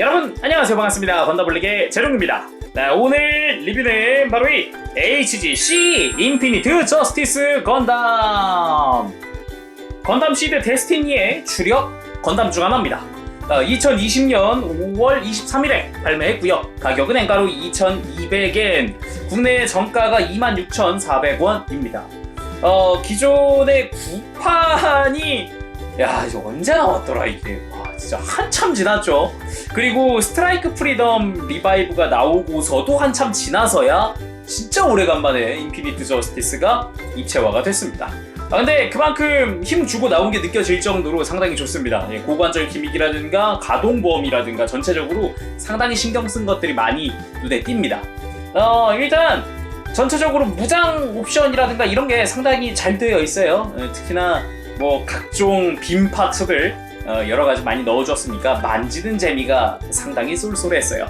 여러분 안녕하세요. 반갑습니다. 건더블릭의 재룡입니다. 자, 오늘 리뷰는 바로 이 HGC 인피니트 저스티스 건담 건담 시드 데스티니의 주력 건담 중 하나입니다. 어, 2020년 5월 23일에 발매했고요. 가격은 엔가로 2,200엔 국내 정가가 26,400원입니다. 어, 기존의 구판이 야 이거 언제 나왔더라 이게? 와 진짜 한참 지났죠. 그리고 스트라이크 프리덤 리바이브가 나오고서도 한참 지나서야 진짜 오래간만에 인피니트 저스티스가 입체화가 됐습니다. 아 근데 그만큼 힘 주고 나온 게 느껴질 정도로 상당히 좋습니다. 예, 고관절 기믹이라든가 가동보험이라든가 전체적으로 상당히 신경 쓴 것들이 많이 눈에 띕니다. 어 일단 전체적으로 무장 옵션이라든가 이런 게 상당히 잘 되어 있어요. 예, 특히나 뭐 각종 빔 파츠들 어, 여러 가지 많이 넣어줬으니까 만지는 재미가 상당히 쏠쏠했어요.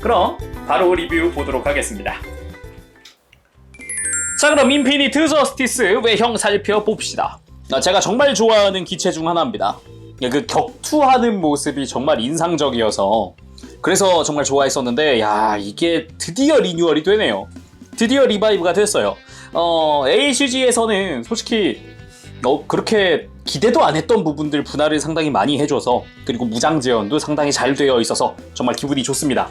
그럼 바로 리뷰 보도록 하겠습니다. 자 그럼 인피니트 저스티스 외형 살펴봅시다. 아, 제가 정말 좋아하는 기체 중 하나입니다. 그 격투하는 모습이 정말 인상적이어서 그래서 정말 좋아했었는데 야 이게 드디어 리뉴얼이 되네요. 드디어 리바이브가 됐어요. 어, ACG에서는 솔직히 어, 그렇게 기대도 안 했던 부분들 분할을 상당히 많이 해줘서 그리고 무장 지원도 상당히 잘 되어 있어서 정말 기분이 좋습니다.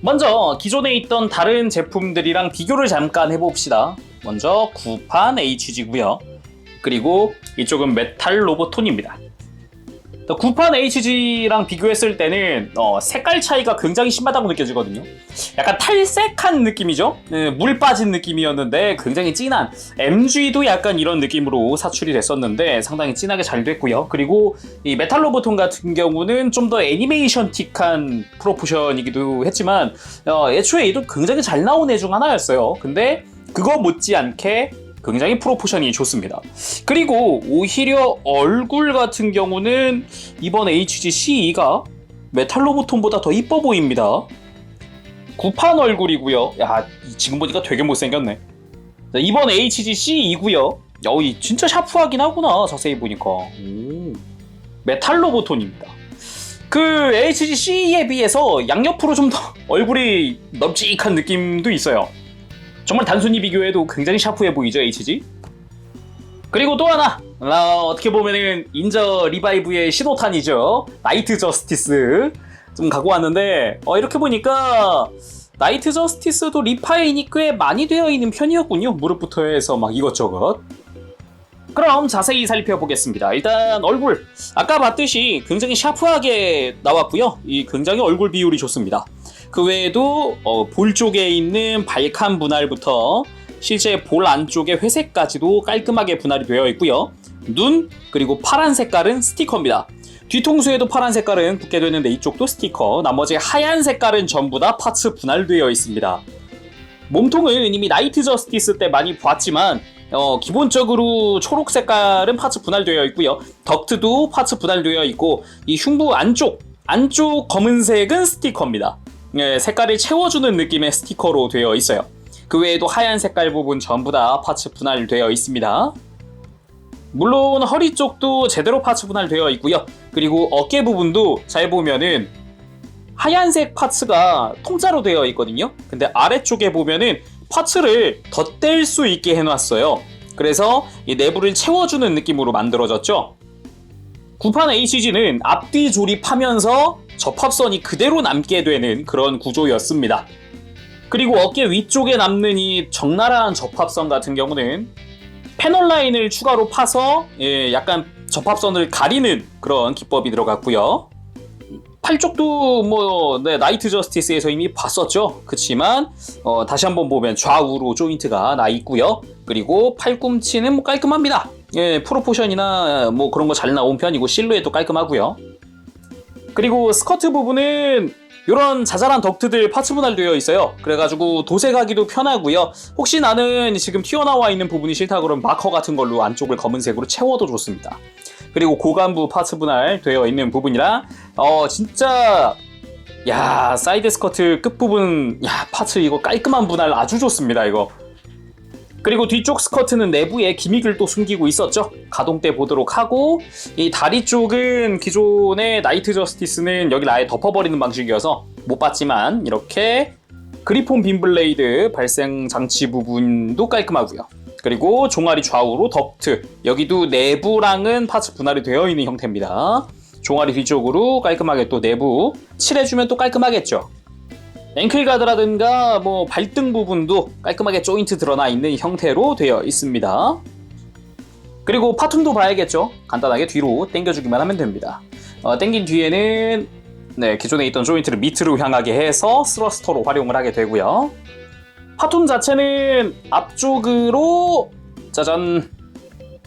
먼저 기존에 있던 다른 제품들이랑 비교를 잠깐 해봅시다. 먼저 구판 HG고요. 그리고 이쪽은 메탈 로보톤입니다. 구판 HG랑 비교했을 때는 어, 색깔 차이가 굉장히 심하다고 느껴지거든요. 약간 탈색한 느낌이죠. 네, 물 빠진 느낌이었는데 굉장히 진한 MG도 약간 이런 느낌으로 사출이 됐었는데 상당히 진하게 잘 됐고요. 그리고 이 메탈 로보톤 같은 경우는 좀 더 애니메이션틱한 프로포션이기도 했지만 어, 애초에 얘도 굉장히 잘 나온 애 중 하나였어요. 근데 그거 못지않게 굉장히 프로포션이 좋습니다. 그리고 오히려 얼굴 같은 경우는 이번 HG-CE가 메탈 로보톤보다 더 이뻐 보입니다. 구판 얼굴이고요. 야, 지금 보니까 되게 못생겼네. 자, 이번 HG-CE고요. 어, 이 진짜 샤프하긴 하구나. 자세히 보니까. 오. 메탈 로보톤입니다. 그 HG-CE에 비해서 양옆으로 좀 더 얼굴이 널찍한 느낌도 있어요. 정말 단순히 비교해도 굉장히 샤프해 보이죠 HG? 그리고 또 하나! 어, 어떻게 보면은 인저 리바이브의 신호탄이죠. 나이트 저스티스. 좀 갖고 왔는데 어, 이렇게 보니까 나이트 저스티스도 리파인이 꽤 많이 되어 있는 편이었군요. 무릎부터 해서 막 이것저것. 그럼 자세히 살펴보겠습니다. 일단 얼굴. 아까 봤듯이 굉장히 샤프하게 나왔고요. 이 굉장히 얼굴 비율이 좋습니다 그 외에도 어, 볼 쪽에 있는 발칸 분할부터 실제 볼 안쪽에 회색까지도 깔끔하게 분할이 되어 있고요. 눈 그리고 파란 색깔은 스티커입니다. 뒤통수에도 파란 색깔은 붙게 되는데 이쪽도 스티커 나머지 하얀 색깔은 전부 다 파츠 분할되어 있습니다. 몸통은 이미 나이트 저스티스 때 많이 봤지만 어, 기본적으로 초록 색깔은 파츠 분할되어 있고요. 덕트도 파츠 분할되어 있고 이 흉부 안쪽 안쪽 검은색은 스티커입니다. 예, 색깔을 채워주는 느낌의 스티커로 되어 있어요. 그 외에도 하얀 색깔 부분 전부 다 파츠 분할되어 있습니다. 물론 허리 쪽도 제대로 파츠 분할되어 있고요. 그리고 어깨 부분도 잘 보면은 하얀색 파츠가 통짜로 되어 있거든요. 근데 아래쪽에 보면은 파츠를 덧댈 수 있게 해놨어요. 그래서 이 내부를 채워주는 느낌으로 만들어졌죠. 구판 HG는 앞뒤 조립하면서 접합선이 그대로 남게 되는 그런 구조였습니다. 그리고 어깨 위쪽에 남는 이 적나라한 접합선 같은 경우는 패널 라인을 추가로 파서 예, 약간 접합선을 가리는 그런 기법이 들어갔고요. 팔 쪽도 뭐 네, 나이트 저스티스에서 이미 봤었죠. 그렇지만 어, 다시 한번 보면 좌우로 조인트가 나 있고요. 그리고 팔꿈치는 뭐 깔끔합니다. 예, 프로포션이나 뭐 그런 거 잘 나온 편이고 실루엣도 깔끔하고요. 그리고 스커트 부분은 이런 자잘한 덕트들 파츠 분할되어 있어요. 그래가지고 도색하기도 편하고요. 혹시 나는 지금 튀어나와 있는 부분이 싫다 그러면 마커 같은 걸로 안쪽을 검은색으로 채워도 좋습니다. 그리고 고관부 파츠 분할 되어 있는 부분이라 어 진짜 야 사이드 스커트 끝부분 야 파츠 이거 깔끔한 분할 아주 좋습니다 이거 그리고 뒤쪽 스커트는 내부에 기믹을 또 숨기고 있었죠. 가동 때 보도록 하고 이 다리 쪽은 기존의 나이트 저스티스는 여기를 아예 덮어버리는 방식이어서 못 봤지만 이렇게 그리폰 빔블레이드 발생 장치 부분도 깔끔하고요. 그리고 종아리 좌우로 덕트 여기도 내부랑은 파츠 분할이 되어 있는 형태입니다. 종아리 뒤쪽으로 깔끔하게 또 내부 칠해주면 또 깔끔하겠죠. 앵클 가드라든가 뭐 발등 부분도 깔끔하게 조인트 드러나 있는 형태로 되어 있습니다. 그리고 파툼도 봐야겠죠. 간단하게 뒤로 당겨주기만 하면 됩니다. 어, 당긴 뒤에는 네, 기존에 있던 조인트를 밑으로 향하게 해서 스러스터로 활용을 하게 되고요. 파툼 자체는 앞쪽으로 짜잔.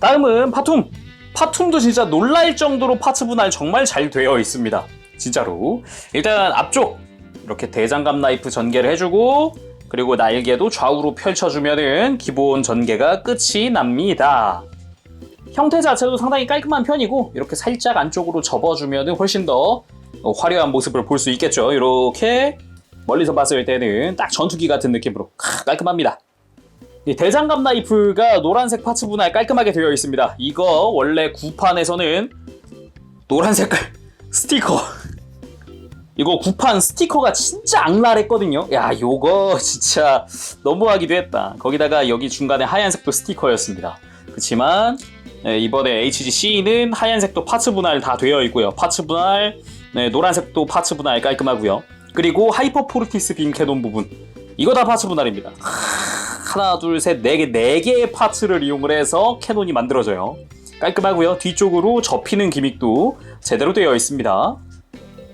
다음은 파툼. 파툼도 진짜 놀랄 정도로 파츠 분할 정말 잘 되어 있습니다. 진짜로. 일단 앞쪽 이렇게 대장갑 나이프 전개를 해주고 그리고 날개도 좌우로 펼쳐주면은 기본 전개가 끝이 납니다. 형태 자체도 상당히 깔끔한 편이고 이렇게 살짝 안쪽으로 접어주면 훨씬 더 어, 화려한 모습을 볼 수 있겠죠. 이렇게 멀리서 봤을 때는 딱 전투기 같은 느낌으로 크, 깔끔합니다. 이 대장갑 나이프가 노란색 파츠 분할 깔끔하게 되어 있습니다. 이거 원래 구판에서는 노란 색깔 스티커 이거 구판 스티커가 진짜 악랄했거든요. 야, 요거 진짜 너무하기도 했다. 거기다가 여기 중간에 하얀색도 스티커였습니다. 그렇지만 네, 이번에 HGC는 하얀색도 파츠 분할 다 되어 있고요. 파츠 분할, 네, 노란색도 파츠 분할 깔끔하고요. 그리고 하이퍼 포르티스 빔 캐논 부분 이거 다 파츠 분할입니다. 하나, 둘, 셋, 네 개, 네 개의 파츠를 이용을 해서 캐논이 만들어져요. 깔끔하고요. 뒤쪽으로 접히는 기믹도 제대로 되어 있습니다.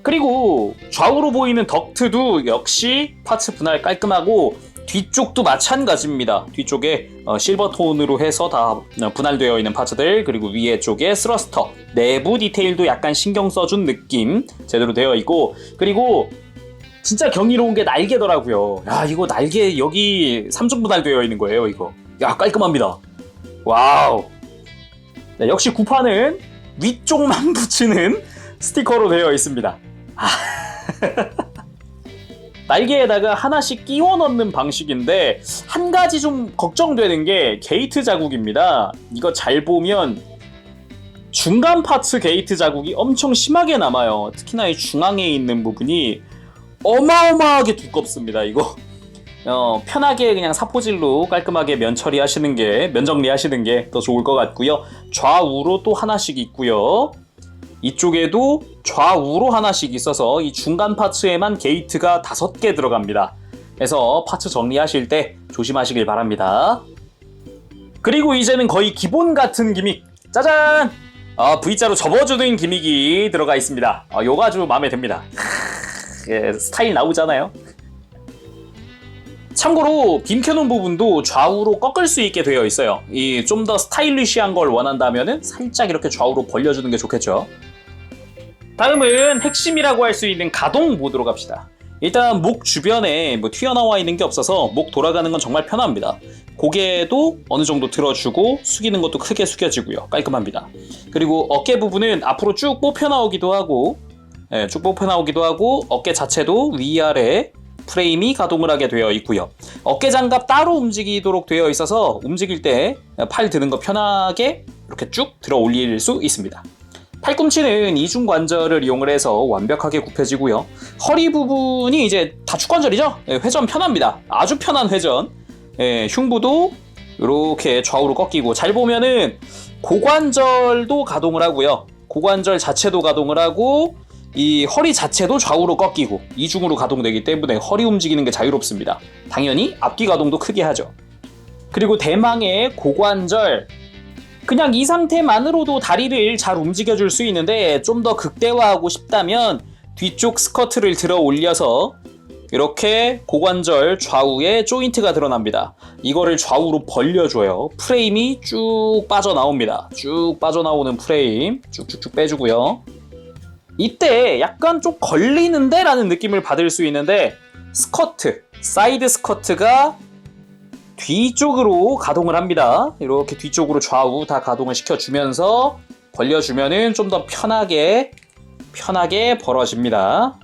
그리고 좌우로 보이는 덕트도 역시 파츠 분할 깔끔하고 뒤쪽도 마찬가지입니다. 뒤쪽에 어, 실버 톤으로 해서 다 어, 분할되어 있는 파츠들 그리고 위에 쪽에 스러스터 내부 디테일도 약간 신경 써준 느낌 제대로 되어 있고 그리고 진짜 경이로운 게 날개더라고요. 야 이거 날개 여기 3중 분할되어 있는 거예요 이거. 야 깔끔합니다. 와우. 네, 역시 구판은 위쪽만 붙이는 스티커로 되어 있습니다. 날개에다가 하나씩 끼워 넣는 방식인데 한 가지 좀 걱정되는 게 게이트 자국입니다. 이거 잘 보면 중간 파츠 게이트 자국이 엄청 심하게 남아요. 특히나 이 중앙에 있는 부분이 어마어마하게 두껍습니다. 이거 어, 편하게 그냥 사포질로 깔끔하게 면 처리하시는 게 면 정리하시는 게 더 좋을 것 같고요. 좌우로 또 하나씩 있고요. 이쪽에도 좌우로 하나씩 있어서 이 중간 파츠에만 게이트가 다섯 개 들어갑니다. 그래서 파츠 정리하실 때 조심하시길 바랍니다. 그리고 이제는 거의 기본 같은 기믹 짜잔! 아, V자로 접어주는 기믹이 들어가 있습니다. 아, 요거 아주 마음에 듭니다. 예, 스타일 나오잖아요. 참고로 빔 캐논 부분도 좌우로 꺾을 수 있게 되어 있어요. 이 좀 더 스타일리시한 걸 원한다면은 살짝 이렇게 좌우로 벌려주는 게 좋겠죠. 다음은 핵심이라고 할 수 있는 가동 모드로 갑시다. 일단 목 주변에 뭐 튀어나와 있는 게 없어서 목 돌아가는 건 정말 편합니다. 고개도 어느 정도 들어주고 숙이는 것도 크게 숙여지고요. 깔끔합니다. 그리고 어깨 부분은 앞으로 쭉 뽑혀 나오기도 하고 예, 쭉 뽑혀 나오기도 하고 어깨 자체도 위아래 프레임이 가동을 하게 되어 있고요. 어깨 장갑 따로 움직이도록 되어 있어서 움직일 때 팔 드는 거 편하게 이렇게 쭉 들어 올릴 수 있습니다. 팔꿈치는 이중 관절을 이용을 해서 완벽하게 굽혀지고요. 허리 부분이 이제 다축 관절이죠. 예, 회전 편합니다. 아주 편한 회전. 예, 흉부도 이렇게 좌우로 꺾이고 잘 보면은 고관절도 가동을 하고요. 고관절 자체도 가동을 하고 이 허리 자체도 좌우로 꺾이고 이중으로 가동되기 때문에 허리 움직이는 게 자유롭습니다. 당연히 앞뒤 가동도 크게 하죠. 그리고 대망의 고관절 그냥 이 상태만으로도 다리를 잘 움직여줄 수 있는데 좀 더 극대화하고 싶다면 뒤쪽 스커트를 들어 올려서 이렇게 고관절 좌우에 조인트가 드러납니다. 이거를 좌우로 벌려줘요. 프레임이 쭉 빠져나옵니다. 쭉 빠져나오는 프레임 쭉쭉쭉 빼주고요. 이때 약간 좀 걸리는데? 라는 느낌을 받을 수 있는데 스커트, 사이드 스커트가 뒤쪽으로 가동을 합니다. 이렇게 뒤쪽으로 좌우 다 가동을 시켜주면서 벌려주면은 좀 더 편하게 편하게 벌어집니다.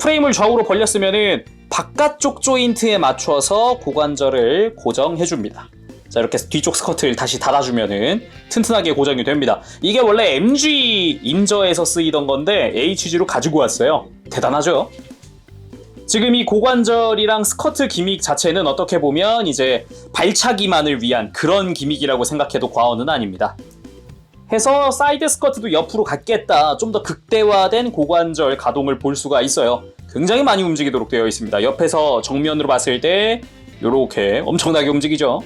프레임을 좌우로 벌렸으면은 바깥쪽 조인트에 맞춰서 고관절을 고정해줍니다. 자 이렇게 뒤쪽 스커트를 다시 닫아주면은 튼튼하게 고정이 됩니다. 이게 원래 MG 인저에서 쓰이던 건데 HG로 가지고 왔어요. 대단하죠? 지금 이 고관절이랑 스커트 기믹 자체는 어떻게 보면 이제 발차기만을 위한 그런 기믹이라고 생각해도 과언은 아닙니다. 해서 사이드 스커트도 옆으로 갖겠다. 좀 더 극대화된 고관절 가동을 볼 수가 있어요. 굉장히 많이 움직이도록 되어 있습니다. 옆에서 정면으로 봤을 때 이렇게 엄청나게 움직이죠.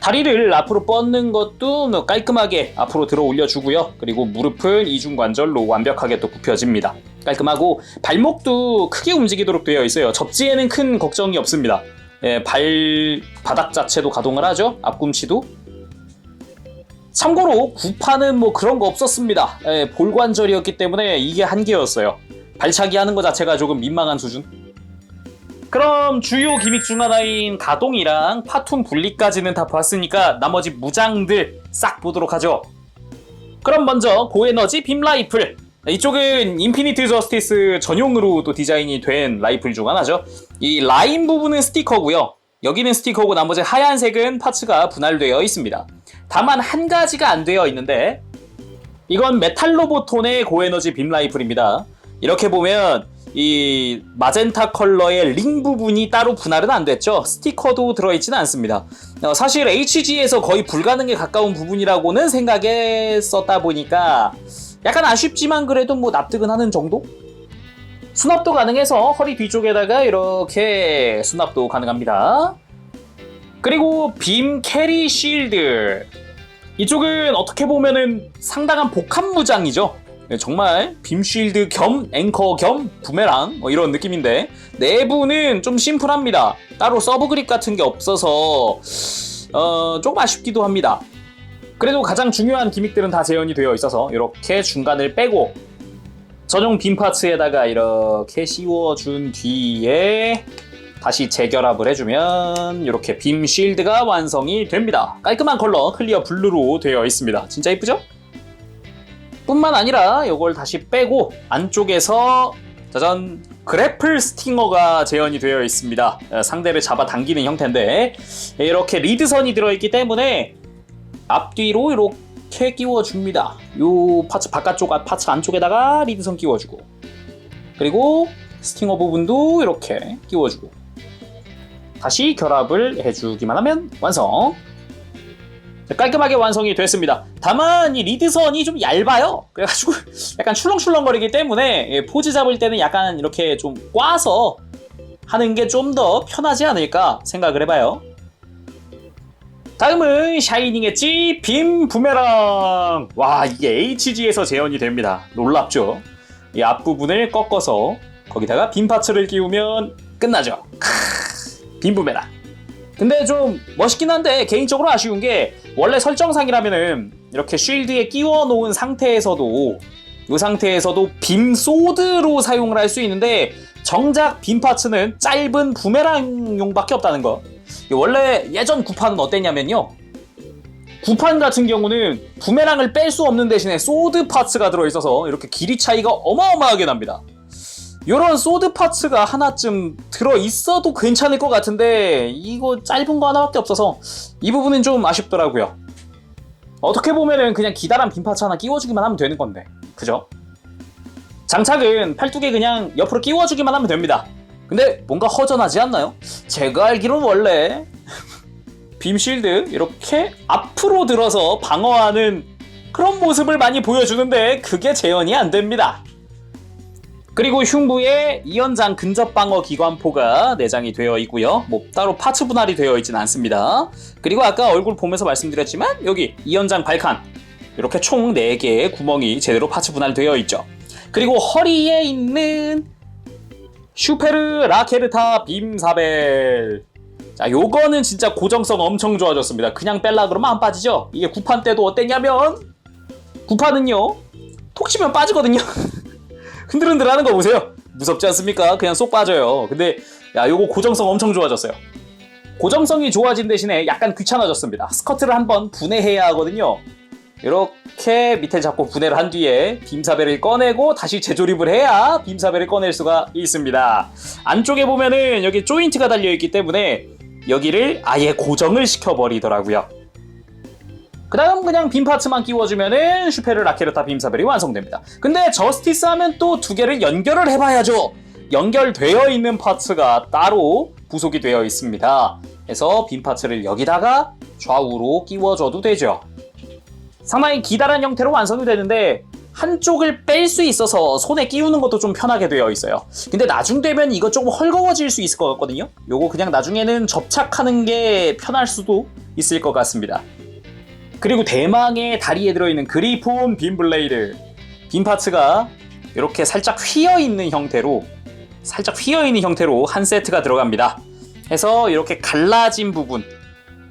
다리를 앞으로 뻗는 것도 뭐 깔끔하게 앞으로 들어 올려주고요. 그리고 무릎은 이중관절로 완벽하게 또 굽혀집니다. 깔끔하고 발목도 크게 움직이도록 되어 있어요. 접지에는 큰 걱정이 없습니다. 예, 발 바닥 자체도 가동을 하죠. 앞꿈치도. 참고로 구파는 뭐 그런 거 없었습니다. 예, 볼관절이었기 때문에 이게 한계였어요. 발차기 하는 것 자체가 조금 민망한 수준. 그럼 주요 기믹 중 하나인 가동이랑 파툰 분리까지는 다 봤으니까 나머지 무장들 싹 보도록 하죠. 그럼 먼저 고에너지 빔 라이플. 이쪽은 인피니트 저스티스 전용으로 또 디자인이 된 라이플 중 하나죠. 이 라인 부분은 스티커고요. 여기는 스티커고 나머지 하얀색은 파츠가 분할되어 있습니다. 다만 한 가지가 안 되어 있는데 이건 메탈로보톤의 고에너지 빔 라이플입니다. 이렇게 보면 이 마젠타 컬러의 링 부분이 따로 분할은 안 됐죠. 스티커도 들어있지는 않습니다. 어, 사실 HG에서 거의 불가능에 가까운 부분이라고는 생각했었다 보니까 약간 아쉽지만 그래도 뭐 납득은 하는 정도? 수납도 가능해서 허리 뒤쪽에다가 이렇게 수납도 가능합니다. 그리고 빔 캐리 실드. 이쪽은 어떻게 보면은 상당한 복합 무장이죠. 네, 정말 빔 쉴드 겸 앵커 겸 부메랑 뭐 이런 느낌인데 내부는 좀 심플합니다. 따로 서브 그립 같은 게 없어서 어, 조금 아쉽기도 합니다. 그래도 가장 중요한 기믹들은 다 재현이 되어 있어서 이렇게 중간을 빼고 전용 빔 파츠에다가 이렇게 씌워준 뒤에 다시 재결합을 해주면 이렇게 빔 쉴드가 완성이 됩니다. 깔끔한 컬러 클리어 블루로 되어 있습니다. 진짜 이쁘죠? 뿐만 아니라 이걸 다시 빼고 안쪽에서 짜잔 그래플 스팅어가 재현이 되어 있습니다. 어, 상대를 잡아 당기는 형태인데 이렇게 리드선이 들어있기 때문에 앞뒤로 이렇게 끼워줍니다. 이 파츠 바깥쪽 아, 파츠 안쪽에다가 리드선 끼워주고 그리고 스팅어 부분도 이렇게 끼워주고 다시 결합을 해주기만 하면 완성. 깔끔하게 완성이 됐습니다. 다만 이 리드선이 좀 얇아요. 그래가지고 약간 출렁출렁거리기 때문에 예, 포즈 잡을 때는 약간 이렇게 좀 꽈서 하는 게 좀 더 편하지 않을까 생각을 해봐요. 다음은 샤이닝 엣지 빔 부메랑. 와 이게 HG에서 재현이 됩니다. 놀랍죠? 이 앞부분을 꺾어서 거기다가 빔 파츠를 끼우면 끝나죠. 크으, 빔 부메랑. 근데 좀 멋있긴 한데 개인적으로 아쉬운 게 원래 설정상이라면은 이렇게 쉴드에 끼워 놓은 상태에서도 이 상태에서도 빔 소드로 사용을 할 수 있는데 정작 빔 파츠는 짧은 부메랑용밖에 없다는 거. 원래 예전 구판은 어땠냐면요. 구판 같은 경우는 부메랑을 뺄 수 없는 대신에 소드 파츠가 들어있어서 이렇게 길이 차이가 어마어마하게 납니다. 이런 소드 파츠가 하나쯤 들어 있어도 괜찮을 것 같은데 이거 짧은 거 하나밖에 없어서 이 부분은 좀 아쉽더라고요. 어떻게 보면은 그냥 기다란 빈 파츠 하나 끼워주기만 하면 되는 건데, 그죠? 장착은 팔뚝에 그냥 옆으로 끼워주기만 하면 됩니다. 근데 뭔가 허전하지 않나요? 제가 알기로는 원래 빔 실드 이렇게 앞으로 들어서 방어하는 그런 모습을 많이 보여주는데 그게 재현이 안 됩니다. 그리고 흉부에 이연장 근접 방어 기관포가 내장이 되어 있고요. 뭐 따로 파츠 분할이 되어 있지는 않습니다. 그리고 아까 얼굴 보면서 말씀드렸지만 여기 이연장 발칸 이렇게 총 4개의 구멍이 제대로 파츠 분할되어 있죠. 그리고 허리에 있는 슈페르 라케르타 빔사벨 자 요거는 진짜 고정성 엄청 좋아졌습니다. 그냥 뺄라 그러면 안 빠지죠. 이게 구판 때도 어땠냐면 구판은요 톡 치면 빠지거든요. 흔들흔들 하는 거 보세요. 무섭지 않습니까? 그냥 쏙 빠져요. 근데 야 요거 고정성 엄청 좋아졌어요. 고정성이 좋아진 대신에 약간 귀찮아졌습니다. 스커트를 한번 분해해야 하거든요. 이렇게 밑에 잡고 분해를 한 뒤에 빔사벨을 꺼내고 다시 재조립을 해야 빔사벨을 꺼낼 수가 있습니다. 안쪽에 보면은 여기 조인트가 달려 있기 때문에 여기를 아예 고정을 시켜버리더라고요. 그 다음 그냥 빔 파츠만 끼워주면은 슈페르 라케르타 빔사벨이 완성됩니다. 근데 저스티스 하면 또 두 개를 연결을 해봐야죠. 연결되어 있는 파츠가 따로 부속이 되어 있습니다. 그래서 빔 파츠를 여기다가 좌우로 끼워줘도 되죠. 상당히 기다란 형태로 완성이 되는데 한쪽을 뺄 수 있어서 손에 끼우는 것도 좀 편하게 되어 있어요. 근데 나중 되면 이거 조금 헐거워질 수 있을 것 같거든요. 요거 그냥 나중에는 접착하는 게 편할 수도 있을 것 같습니다. 그리고 대망의 다리에 들어있는 그리폰 빔 블레이드 빔 파츠가 이렇게 살짝 휘어 있는 형태로 살짝 휘어 있는 형태로 한 세트가 들어갑니다. 해서 이렇게 갈라진 부분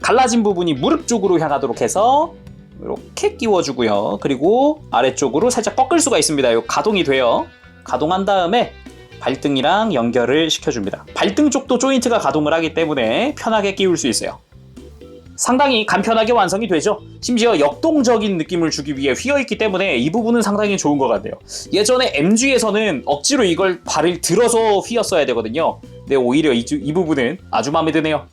갈라진 부분이 무릎 쪽으로 향하도록 해서 이렇게 끼워주고요. 그리고 아래쪽으로 살짝 꺾을 수가 있습니다. 이 가동이 돼요. 가동한 다음에 발등이랑 연결을 시켜줍니다. 발등 쪽도 조인트가 가동을 하기 때문에 편하게 끼울 수 있어요. 상당히 간편하게 완성이 되죠. 심지어 역동적인 느낌을 주기 위해 휘어있기 때문에 이 부분은 상당히 좋은 것 같네요. 예전에 MG에서는 억지로 이걸 발을 들어서 휘었어야 되거든요. 근데 오히려 이, 이 부분은 아주 마음에 드네요.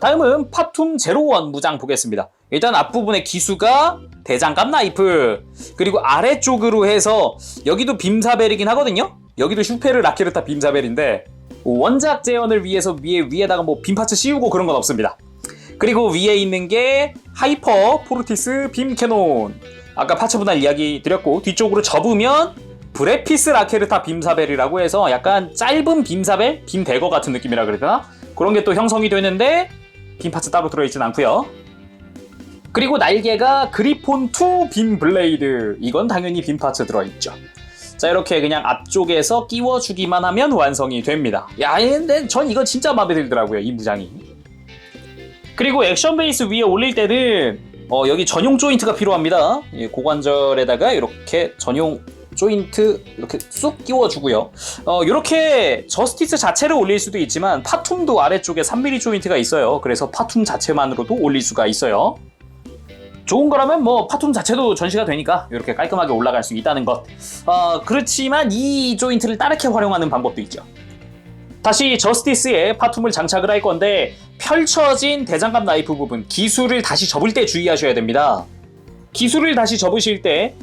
다음은 파툼 제로원 무장 보겠습니다. 일단 앞부분의 기수가 대장갑 나이프 그리고 아래쪽으로 해서 여기도 빔사벨이긴 하거든요. 여기도 슈페르 라케르타 빔사벨인데 원작 재현을 위해서 위에 위에다가 뭐 빔파츠 씌우고 그런 건 없습니다. 그리고 위에 있는 게 하이퍼 포르티스 빔 캐논. 아까 파츠 분할 이야기 드렸고 뒤쪽으로 접으면 브레피스 라케르타 빔사벨이라고 해서 약간 짧은 빔사벨, 빔 대거 같은 느낌이라 되나? 그런 게 또 형성이 되는데 빔 파츠 따로 들어있진 않고요. 그리고 날개가 그리폰 2 빔 블레이드. 이건 당연히 빔 파츠 들어있죠. 자 이렇게 그냥 앞쪽에서 끼워주기만 하면 완성이 됩니다. 야 근데 전 이거 진짜 마음에 들더라고요 이 무장이. 그리고 액션 베이스 위에 올릴 때는 어, 여기 전용 조인트가 필요합니다. 이 고관절에다가 이렇게 전용 조인트 이렇게 쑥 끼워주고요. 어, 이렇게 저스티스 자체를 올릴 수도 있지만 파툼도 아래쪽에 3mm 조인트가 있어요. 그래서 파툼 자체만으로도 올릴 수가 있어요. 좋은 거라면 뭐 파툼 자체도 전시가 되니까 이렇게 깔끔하게 올라갈 수 있다는 것. 어, 그렇지만 이 조인트를 다르게 활용하는 방법도 있죠. 다시 저스티스에 파툼을 장착을 할 건데 펼쳐진 대장갑 나이프 부분 기수를 다시 접을 때 주의하셔야 됩니다. 기수를 다시 접으실 때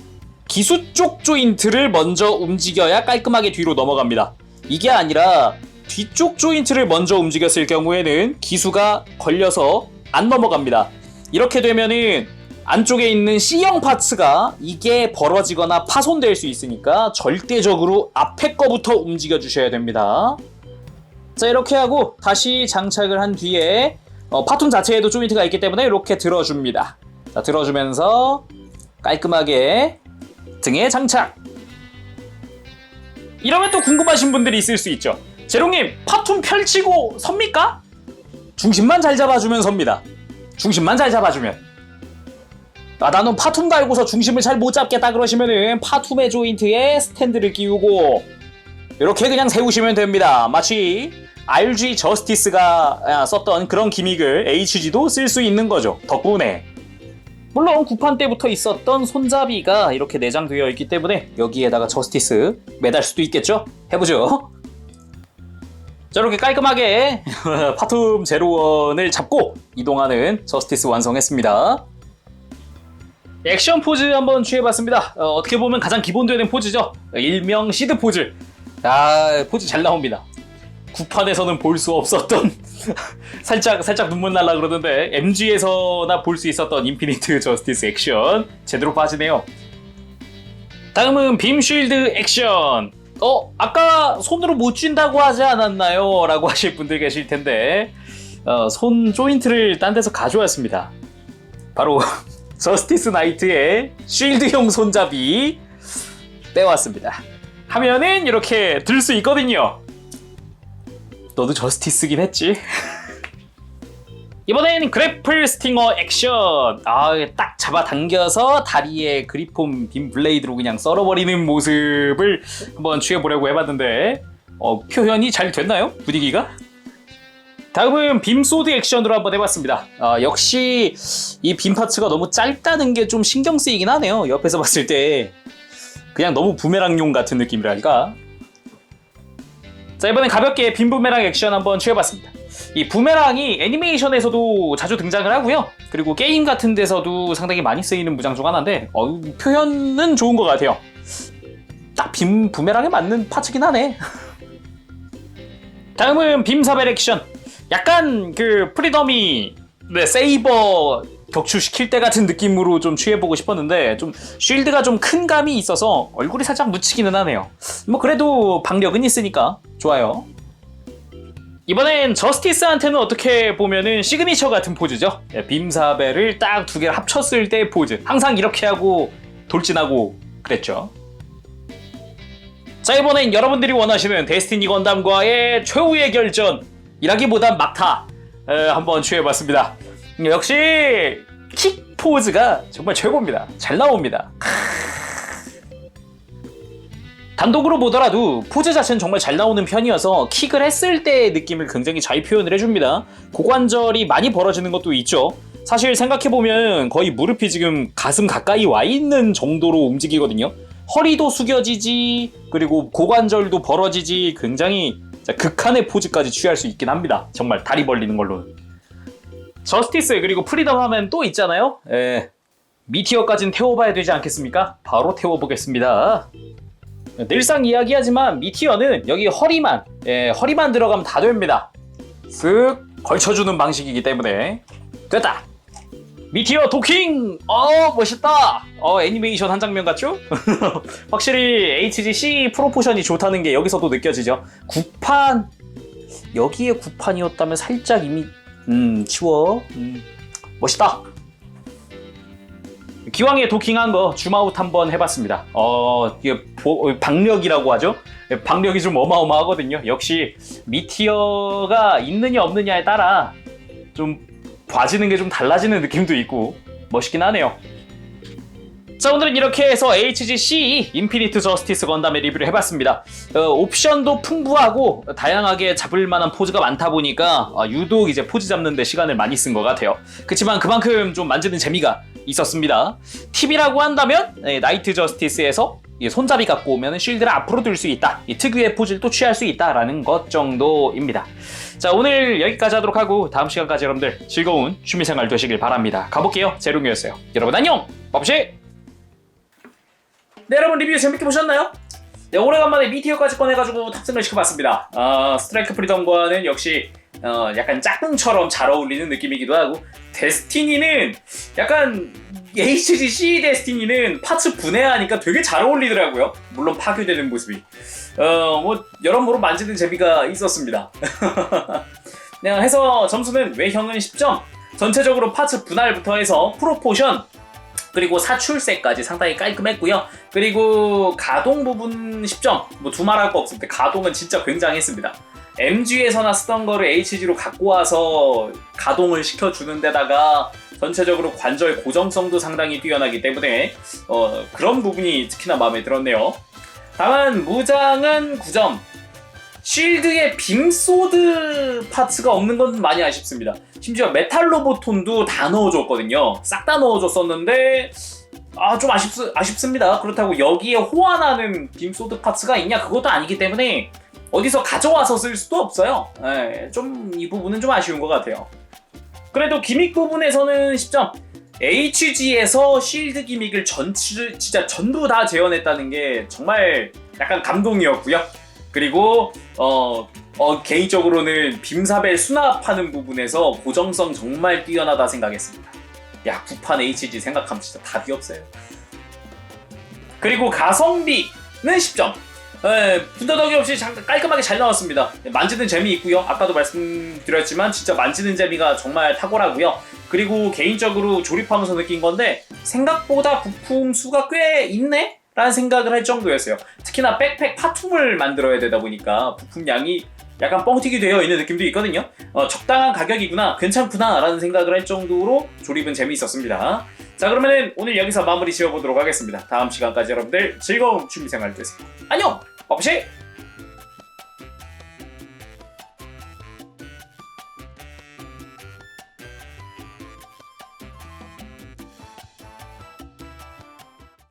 기수 쪽 조인트를 먼저 움직여야 깔끔하게 뒤로 넘어갑니다. 이게 아니라 뒤쪽 조인트를 먼저 움직였을 경우에는 기수가 걸려서 안 넘어갑니다. 이렇게 되면은 안쪽에 있는 C형 파츠가 이게 벌어지거나 파손될 수 있으니까 절대적으로 앞에 거부터 움직여 주셔야 됩니다. 자 이렇게 하고 다시 장착을 한 뒤에 어, 파툼 자체에도 조인트가 있기 때문에 이렇게 들어줍니다. 자 들어주면서 깔끔하게 등에 장착. 이러면 또 궁금하신 분들이 있을 수 있죠. 제롱님 파툼 펼치고 섭니까? 중심만 잘 잡아주면 섭니다. 중심만 잘 잡아주면. 아, 나는 파툼 달고서 중심을 잘 못 잡겠다 그러시면은 파툼의 조인트에 스탠드를 끼우고 이렇게 그냥 세우시면 됩니다. 마치 RG 저스티스가 아, 썼던 그런 기믹을 HG도 쓸 수 있는 거죠. 덕분에. 물론 구판 때부터 있었던 손잡이가 이렇게 내장되어 있기 때문에 여기에다가 저스티스 매달 수도 있겠죠? 해보죠. 자, 이렇게 깔끔하게 파툼 제로원을 잡고 이동하는 저스티스 완성했습니다. 액션 포즈 한번 취해봤습니다. 어, 떻게 보면 가장 기본되는 포즈죠. 일명 시드 포즈. 아, 포즈 잘 나옵니다. 구판에서는 볼 수 없었던 살짝 살짝 눈물 날라 그러던데 MG에서나 볼 수 있었던 인피니트 저스티스 액션 제대로 빠지네요. 다음은 빔 쉴드 액션. 어 아까 손으로 못 쥔다고 하지 않았나요? 라고 하실 분들 계실 텐데 어, 손 조인트를 딴 데서 가져왔습니다. 바로 저스티스 나이트의 쉴드형 손잡이 빼왔습니다. 하면은 이렇게 들 수 있거든요. 너도 저스티스긴 했지. 이번엔 그래플 스팅어 액션. 아, 딱 잡아당겨서 다리에 그리폼 빔 블레이드로 그냥 썰어버리는 모습을 한번 취해보려고 해봤는데, 어, 표현이 잘 됐나요? 분위기가? 다음은 빔소드 액션으로 한번 해봤습니다. 아, 역시 이 빔 파츠가 너무 짧다는 게 좀 신경 쓰이긴 하네요. 옆에서 봤을 때 그냥 너무 부메랑용 같은 느낌이랄까. 자 이번엔 가볍게 빔 부메랑 액션 한번 취해봤습니다. 이 부메랑이 애니메이션에서도 자주 등장을 하고요. 그리고 게임 같은 데서도 상당히 많이 쓰이는 무장 중 하나인데 어, 표현은 좋은 것 같아요. 딱 빔 부메랑에 맞는 파츠긴 하네. 다음은 빔 사벨 액션. 약간 그 프리덤이 네, 세이버 격추시킬 때 같은 느낌으로 좀 취해보고 싶었는데 좀 쉴드가 좀 큰 감이 있어서 얼굴이 살짝 묻히기는 하네요. 뭐 그래도 박력은 있으니까 좋아요. 이번엔 저스티스한테는 어떻게 보면은 시그니처 같은 포즈죠. 예, 빔사벨을 딱 두 개를 합쳤을 때 포즈. 항상 이렇게 하고 돌진하고 그랬죠. 자 이번엔 여러분들이 원하시는 데스티니 건담과의 최후의 결전이라기보단 막타 에, 한번 취해봤습니다. 역시 킥 포즈가 정말 최고입니다. 잘 나옵니다. 단독으로 보더라도 포즈 자체는 정말 잘 나오는 편이어서 킥을 했을 때의 느낌을 굉장히 잘 표현을 해줍니다. 고관절이 많이 벌어지는 것도 있죠. 사실 생각해보면 거의 무릎이 지금 가슴 가까이 와 있는 정도로 움직이거든요. 허리도 숙여지지, 그리고 고관절도 벌어지지, 굉장히 극한의 포즈까지 취할 수 있긴 합니다. 정말 다리 벌리는 걸로는. 저스티스, 그리고 프리덤 하면 또 있잖아요? 예. 미티어까지는 태워봐야 되지 않겠습니까? 바로 태워보겠습니다. 늘상 이야기하지만 미티어는 여기 허리만, 예, 허리만 들어가면 다 됩니다. 쓱 걸쳐주는 방식이기 때문에. 됐다! 미티어 도킹! 어 멋있다! 어 애니메이션 한 장면 같죠? 확실히 HGC 프로포션이 좋다는 게 여기서도 느껴지죠. 구판 여기에 구판이었다면 살짝 이미 음 치워 음, 멋있다. 기왕에 도킹한 거 줌아웃 한번 해봤습니다. 어 이게 보- 박력이라고 하죠. 박력이 좀 어마어마하거든요. 역시 미티어가 있느냐 없느냐에 따라 좀 봐지는 게 좀 달라지는 느낌도 있고 멋있긴 하네요. 자 오늘은 이렇게 해서 HGC 인피니트 저스티스 건담의 리뷰를 해봤습니다. 어, 옵션도 풍부하고 다양하게 잡을 만한 포즈가 많다 보니까 어, 유독 이제 포즈 잡는데 시간을 많이 쓴 것 같아요. 그렇지만 그만큼 좀 만지는 재미가 있었습니다. 팁이라고 한다면 예, 나이트 저스티스에서 이 손잡이 갖고 오면 쉴드를 앞으로 들 수 있다. 이 특유의 포즈를 또 취할 수 있다라는 것 정도입니다. 자 오늘 여기까지 하도록 하고 다음 시간까지 여러분들 즐거운 취미생활 되시길 바랍니다. 가볼게요. 제롱이었어요. 여러분 안녕. bab시. 네 여러분 리뷰 재밌게 보셨나요? 네 오래간만에 미티어까지 꺼내가지고 탑승을 시켜봤습니다. 어, 스트라이크 프리덤과는 역시 어, 약간 짝꿍처럼 잘 어울리는 느낌이기도 하고 데스티니는 약간 HGC 데스티니는 파츠 분해하니까 되게 잘 어울리더라고요. 물론 파괴되는 모습이. 어, 뭐 여러모로 만지는 재미가 있었습니다. 네, 해서 점수는 외형은 10점, 전체적으로 파츠 분할부터 해서 프로포션, 그리고 사출세까지 상당히 깔끔했고요. 그리고 가동 부분 10점, 뭐 두말할 거때 가동은 진짜 굉장했습니다. MG에서나 쓰던 거를 HG로 갖고 와서 가동을 시켜주는 데다가 전체적으로 관절 고정성도 상당히 뛰어나기 때문에 어, 그런 부분이 특히나 마음에 들었네요. 다만 무장은 9점. 쉴드에 빔소드 파츠가 없는 건 많이 아쉽습니다. 심지어 메탈 로보톤도 다 넣어줬거든요. 싹 다 넣어줬었는데 아 좀 아쉽, 아쉽습니다. 그렇다고 여기에 호환하는 빔소드 파츠가 있냐 그것도 아니기 때문에 어디서 가져와서 쓸 수도 없어요. 좀 이 부분은 좀 아쉬운 것 같아요. 그래도 기믹 부분에서는 10점. HG에서 쉴드 기믹을 전치, 진짜 전부 다 재현했다는 게 정말 약간 감동이었고요. 그리고 어, 어, 개인적으로는 빔사벨 수납하는 부분에서 고정성 정말 뛰어나다 생각했습니다. 야 구판 HG 생각하면 진짜 답이 없어요. 그리고 가성비는 10점. 예, 분더덕이 없이 장- 깔끔하게 잘 나왔습니다. 만지는 재미 있고요. 아까도 말씀드렸지만 진짜 만지는 재미가 정말 탁월하고요. 그리고 개인적으로 조립하면서 느낀 건데 생각보다 부품 수가 꽤 있네? 라는 생각을 할 정도였어요. 특히나 백팩 파툼을 만들어야 되다 보니까 부품 양이 약간 뻥튀기 되어 있는 느낌도 있거든요. 어, 적당한 가격이구나, 괜찮구나 라는 생각을 할 정도로 조립은 재미있었습니다. 자 그러면은 오늘 여기서 마무리 지어보도록 하겠습니다. 다음 시간까지 여러분들 즐거운 취미생활 되세요. 안녕! bab시